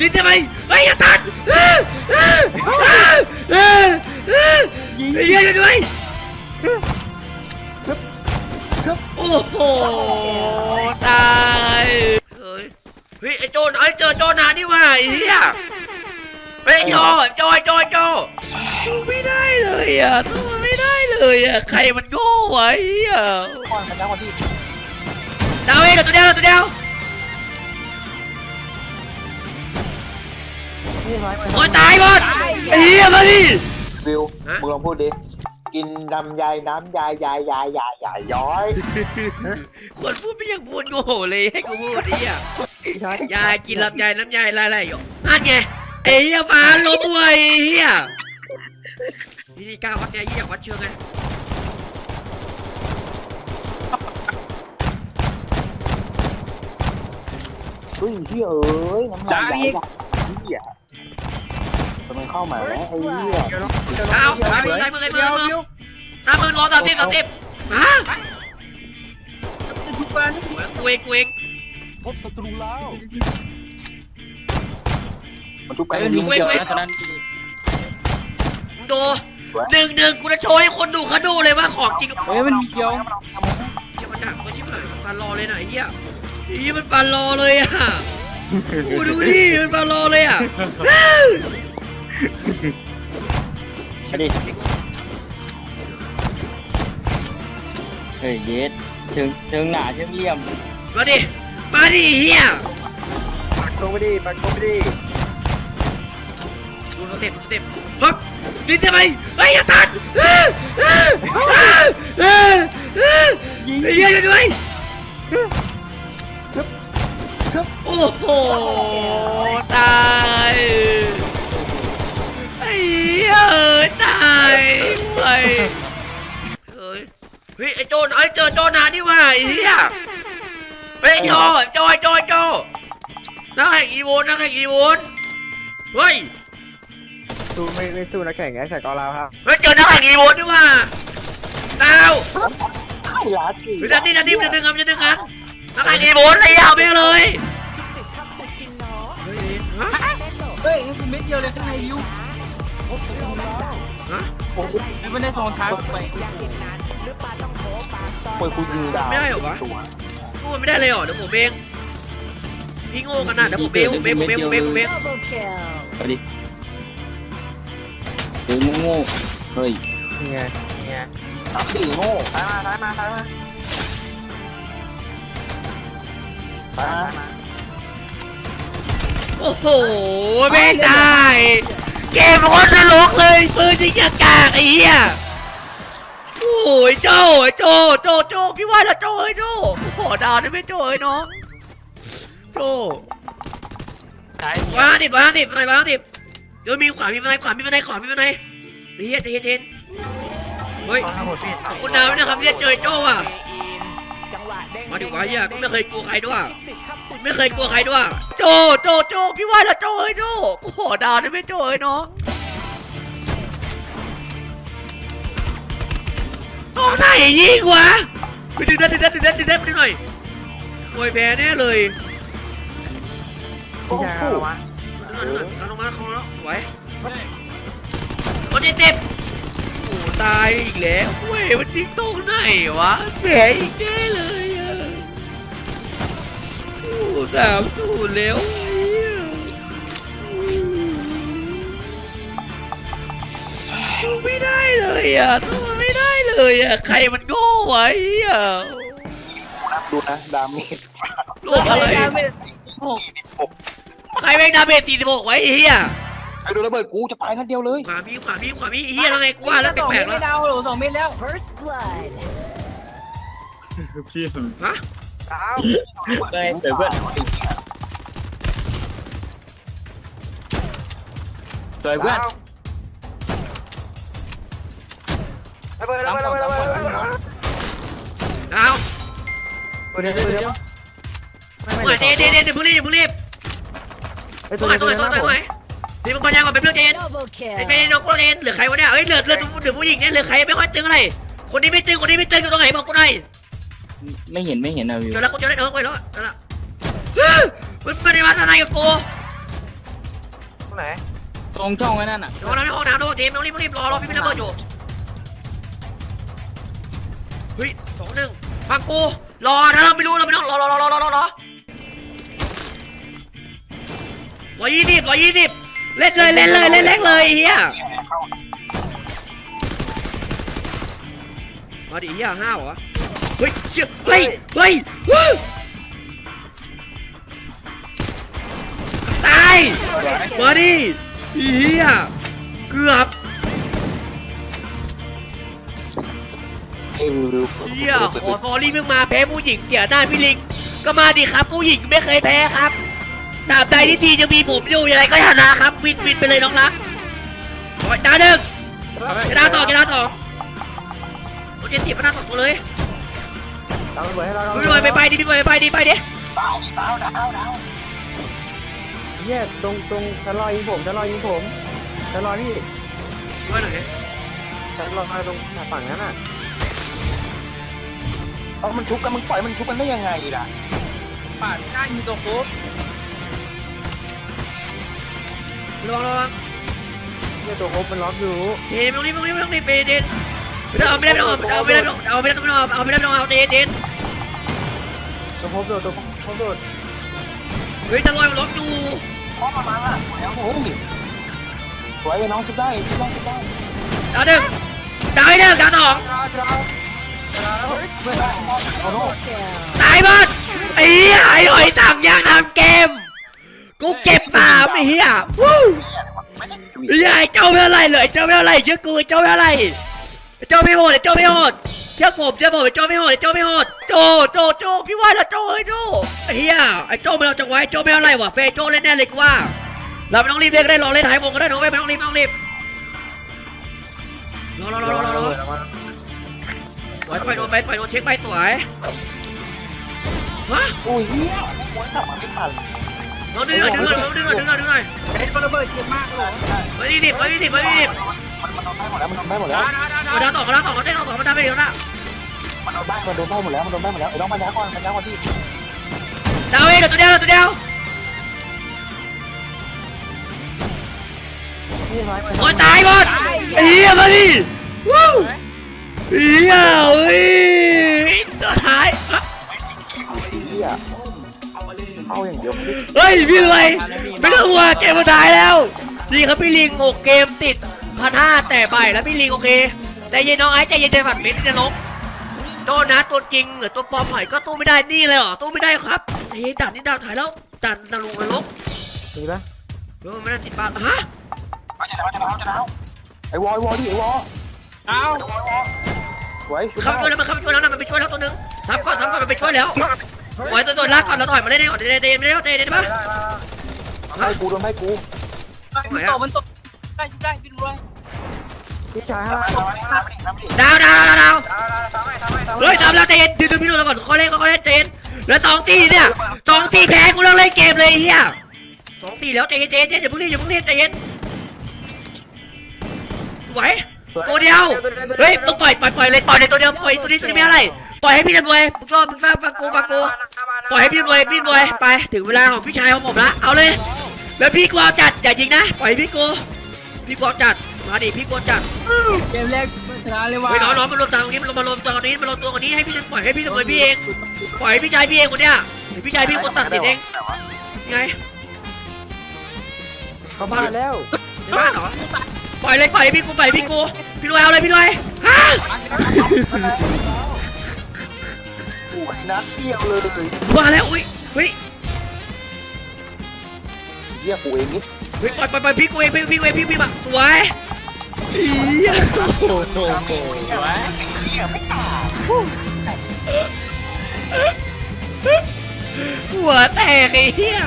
ดินทำไมเฮ้ยอย่าตัดเออเออเออเออเอยิงไอ้เหี้ยช่วยด้วยโอ้โหตายเฮ้ยเฮ้ยไอ้โจนไอ้เจอโจนานี่ว่าไอ้เหี้ยเฮ้ยโจโจโจโจสู้ไม่ได้เลยอะสู้มันไม่ได้เลยอะใครมันโง่วะไอ้เหี้ย ก่อนมันแล้วก่อนพี่ ดาวเองเหลือตัวเดียวเหลือตัวเดียว นี่ร้อยเปอร์โอ้ยตายหมดไอ้เหี้ยมาดิ วิวฮะ มึงลองพูดดิ กินลำไยน้ำยายยายยายยายยายย้อยคนพูดไม่ยังพูดโง่เลยให้กูพูดดิอะย้อยยายกินลำไยน้ำยายอะไรๆอยู่นั่นไงไอ้เหี้ยฟ้าลบเว้ยไอ้เหี้ยนี่นี่กล้าวัดไงยี่อยากวัดเชือกไงเฮ้ยพี่เอ้ยน้ำลายยายยายเหี้ย มันเข้ามาแล้วไอ้เหี้ยเอาไปมึงไงมึงไงมึงไงมึงน้ามึงรอสามสิบสามสิบฮะทุกวันกูเองกูเองพบศัตรูแล้วมันทุกไปไปมันยิยิงงเกี่ยวนะตอนนั้นมึงดูหนึ่งหนึ่งกูจะโชว์ให้คนดูเขาดูเลยว่าของจริงกับเฮ้ยมันมีเกี่ยวเหี้ยมันดักมันชิบหายมันฟันรอเลยนะไอ้เหี้ยไอ้เหี้ยมันฟันรอเลยอะกูดูดิมันฟันรอเลยอะ ไปดิเฮ้ยเยสถึงถึงหนาเชิงเลี่ยมมาดิมาดิเฮียปักลงไปดิปักลงไปดิดูสเต็ปสเต็ปฮึบดินทำไมเฮ้ยอย่าตัดเออเออเออเออเออยิงไอ้เหี้ยช่วยด้วยโอ้โหตาย ไปเฮ้ยเฮ้ยไอ้โจนไอ้เจอโจนานี่ว่าไอ้เหี้ยเฮ้ยโจโจโจโจนักแข่งอีโวนนักแข่งอีโวนเฮ้ยสู้ไม่ไม่สู้นักแข่งแอคแท็กกอลาวครับเฮ้ยเจอนักแข่งอีโวนนี่ว่าดาวไอ้ลาสิเฮ้ยดันนี่ดันนี่จะดึงครับจะดึงครับนักแข่งอีโวนเลยเอาไปเลยเฮ้ยเฮ้ยกูเม็ดเดียวเลยข้างในยูฮะ ไม่ได้สองทางไปเปิดกูยิงดาวไม่ได้เหรอวะพูดไม่ได้เลยเหรอเดี๋ยวผมเองพี่โง่กันนะเดี๋ยวผมเองผมเองผมเองผมเองผมเอง Double kill. ไปดิเฮ้ยโง่เฮ้ยนี่ไงนี่ไงสามสี่โง่ซ้ายมาซ้ายมาซ้ายมาซ้ายมาโอ้โหไม่ได้ เกมโคตรนรกเลยปืนจริงจังกากไอ้เหี้ยโอ้ยโจโจโจโจพี่ว่าล้วโจเอ้ยโจขอดาวได้ไหมโจเอ้ยน้องโจร้อยห้าสิบร้อยห้าสิบอะไรร้อยห้าสิเดี๋ยวมีขวามีบันไดขวามีบันไดขวามีบันไดเฮียใจเย็นๆเฮ้ยขอบคุณดาวด้วยนะครับที่เจอโจอะ มาดิวะเฮียก็ไม่เคยกลัวใครด้วยไม่เคยกลัวใครด้วยโจโจโจพี่ว่าแล้วโจเอ้ยโจขอดาวได้ไหมโจเอ้ยน้องตรงไหนยิงวะไปดึงได้ดึงได้ดึงได้ดึงได้ไปดึงหน่อยโวยแพ้แน่เลยพี่ชายครับมาเอาลงมาเอาลงมาสวยคนที่สิบโอ้ตายอีกแล้วเว้ยมันทิ้งตรงไหนวะแผลอีกแน่เลยอะโอ้ สามสูนย์แล้วไอ้เหี้ยสู้ไม่ได้เลยอะสู้มันไม่ได้เลยอะ ใครมันโง่ไวะไอ้เหี้ยดูนะดาเมจโลกอะไรใครแม่งดาเมจ46ไว้ไอ้เหี้ยไอ้ดูระเบิดกูจะตายนัดเดียวเลยขวามีขวามีขวามีไอ้เหี้ยแล้วไงกูว่าแล้วสองแปลเม็ดกๆแล้วไม่ดาวหรอสองเม็ดแล้ว First blood. พี่ฮะ ดาวได้เดี๋ยวเพื่อนสวยเพื่อนระเบิดระเบิดระเบิดระเบิดระเบิดระเบิดเอาเดี๋ยวเดี๋ยวเดี๋ยวไม่หไม่วานเดเดเดเดพุ่งรีบพุ่งรีบไอ้ตัตัววไหนนี้ตัตัววไหนนี้ตัวไหนตัวไหนนะผมนี่มึงปัญญาก่อนเป็นเพื่อนเจน Double ไอ้ kill. เจนน้องกูเจนเหลือใครวะเนี่ยเฮ้ยเหลือเหลือเหลือผู้หญิงเนี่ยเหลือใครไม่ค่อยตึงอะไรคนนี้ไม่ตึงคนนี้ไม่ตึงอยู่ตรงไหนบอกกูหน่อย ไม่เห็นไม่เห็นอะวิวเจอแล้วกูเจอแล้วเออไปแล้วเจอแล้วมันไม่ได้มาทนายกับกูรงไหนตรงช่องไว้นั่นน่ะโดนแล้วในห้องน้ำโดนเจมส์ต้องรีบต้องรีบรอรอพี่ไม่ระเบิดอยู่เฮ้ยสองหนึ่งฟังกูรอถ้าเราไม่รู้เราไม่ต้องรอรอรอรอรอรอรอร้อยยี่สิบร้อยยี่สิบเล่นเลยเล่นเลยเล่นเล่นเลยไอ้เฮียมาดิเฮียห้าวเหรอ เฮ้ยเชี่ยเฮ้ยเฮ้ยเฮ้ยตายมาดิเฮียเกือบเอ้ยเฮียขอซอรี่เพิ่งมาแพ้ผู้หญิงเสียหน้าพี่ลิง ก็มาดิครับ ผู้หญิงไม่เคยแพ้ครับตราบใดที่ทีจะมีผมอยู่ยังไงก็ชนะครับวินวินไปเลยน้องรักโอ้ยดาวหนึ่งชนะต่อชนะต่อโอ้ยเจ็ดสิบชนะต่อตัวเลย ตามระเบิดให้เราพี่บอยไปไปดิพี่บอยไปไปดิไปดิเนี่ยตรงตรงชั้นลอยยิงผมชั้นลอยยิงผมชั้นลอยพี่พี่บอยหน่อยชั้นลอยตรงฝั่งนั้นอะเอามันชุบกันมึงปล่อยมันชุบกันได้ยังไงล่ะปาดก้านยิงตัวโค้บระวังระวังเนี่ยตัวโคบมันล็อกอยู่เฮ้ยไม่ต้องรีบไม่ต้องรีบไม่ต้องรีบไปเด่นไม่ต้องเอาไม่ได้ไม่ต้องเอาไม่ได้ไม่ต้องเอาไม่ได้ไม่ต้องเอาเอาไม่ได้ไม่ต้องเอาเด่นเด่น ตัวโคบโดดตัวโคบโดดเฮ้ยจะลอยมันล็อกอยู่พ่อมามาแล้วโอ้ยสวยน้องชุบได้ชุบได้ชุบได้ดาวหนึ่งดาวหนึ่งดาวสองดาวดาวดาวไม่ได้เอาโน่ตายหมดไอ้เหี้ยไอ้หอยต่างยางทำเกม กูเก็บสามไอ้เหี้ยวู้ไอ้เหี้ยไอ้เจ้าไม่อะไรเลยไอ้เจ้าไม่อะไรเชื่อกูไอ้เจ้าไม่อะไรไอ้เจ้าไม่โหดไอ้เจ้าไม่โหด เชื่อผมเชื่อผมไอ้เจ้าไม่โหดไอ้เจ้าไม่โหดโจโจโจพี่ว่าแล้วโจเอ้ยโจไอ้เหี้ยไอ้โจไม่เอาจังไว้ไอ้โจไม่เอาอะไรวะเฟยโจเล่นแน่เลยกูว่า เราไม่ต้องรีบเล่นก็ได้ลองเล่นหายวงก็ได้น้องไม่ต้องรีบไม่ต้องรีบรอรอรอรอรอรอสวยไปโดนไปไปโดนเช็คไปสวยฮะโอ้ยเฮียหัวกลับมาไม่ทันน้องดึงหน่อยดึงหน่อยน้องดึงหน่อยดึงหน่อยดึงหน่อยเฮ้ยมันระเบิดเจ็บมากเลยมาดิดิมาดิดิมาดิดิ มันมันโดนได้หมดแล้วมันโดนได้หมดแล้วมาดาวสองมาดาวสองมาได้สองมาได้ไปเดียวนะมันโดนได้มันโดนได้หมดแล้วมันโดนได้หมดแล้วไอ้น้องมันยักก่อนมันยักก่อนที่ดาวเองเดี๋ยวตัวเดียวเดี๋ยวตัวเดียวนี่ซ้ายมือโอ้ยตายหมดเหี้ยมาดิวู้เหี้ยเอ้ยตัวท้ายเฮียเข้าอย่างเดียวไม่ได้เฮ้ยพี่รวยไม่ต้องห่วงเกมมันท้ายแล้วนี่ครับพี่ลิงหกเกมติด พันห้าแต่ไปแล้วพี่ลิงโอเคใจเย็นน้องไอ้ใจเย็นใจฝัดเม็ดจะลงโดนนะตัวจริงหรือตัวปลอมหน่อยก็สู้ไม่ได้นี่เลยเหรอสู้ไม่ได้ครับเฮ้ยด่านนี้ด่านถ่ายแล้วด่านนรกนรกมีปะเออไม่ได้ติดบ้านฮะเอาจะหนาวจะหนาวจะหนาวไอ้วอไอ้วอดิไอ้วอเอาไอ้วอไอ้วอสวยชุบเข้าไปช่วยแล้วมันเข้าไปช่วยแล้วนะมันไปช่วยแล้วตัวนึงทำก่อนทำก่อนมันไปช่วยแล้วปล่อยตัวตัวลากก่อนแล้วถอยมาเล่นได้ก่อนเดนเดนไม่ได้เดนเดนปะไอ้กูโดนไอ้กูมันตกมันตกได้ชุบได้พี่ดูเลย พี่ชายให้มาเรามามามามาดิดาวดาวดาวดาวดาวดาวทำให้ทำให้ทำให้เฮ้ยทำแล้วเดนดูดูพี่ดูแล้วก่อนเขาเล่นเขาเล่นเดนแล้วสองสี่เนี่ยสองสี่แพ้กูเลิกเล่นเกมเลยเฮียสองสี่แล้วเดนเดนเดนอย่าเพิ่งรีบอย่าเพิ่งรีบเดนไหวตัวเดียวเฮ้ยมึงปล่อยปล่อยปล่อยเลยปล่อยเลยตัวเดียวปล่อยตัวนี้ตัวนี้ไม่อะไรปล่อยให้พี่ตำรวจมึงชอบมึงฟังฟังกูฟังกูปล่อยให้พี่รวยพี่รวยไปถึงเวลาของพี่ชายของผมละเอาเลยแล้วพี่กลัวจัดอย่ายิงนะปล่อยให้พี่กูพี่กลัวจัด มาดิพี่กลัวจัดเกมแรกชนะเลยว่ะเฮ้ยน้องน้องมารวมตัวตรงนี้มารวมมารวมตัวตรงนี้มารวมตัวตรงนี้ให้พี่ปล่อยให้พี่ตำรวจพี่เองปล่อยให้พี่ชายพี่เองคนเนี้ยเดี๋ยวพี่ชายพี่คนตัดสินเองไงเขาบ้านแล้วในบ้านเหรอปล่อยเลยปล่อยให้พี่กูปล่อยให้พี่กูพี่รวยเอาเลยพี่รวยฮะกูไอ้นัดเดียวเลยมาแล้วอุ้ยเฮ้ยเฮียกูเองนี่เฮ้ยปล่อยปล่อยปล่อยพี่กูเองพี่พี่กูเองพี่พี่มาสวยอี๋ โอ้โหเฮียเฮียไม่ขาดหัวแตกไอ้เหี้ย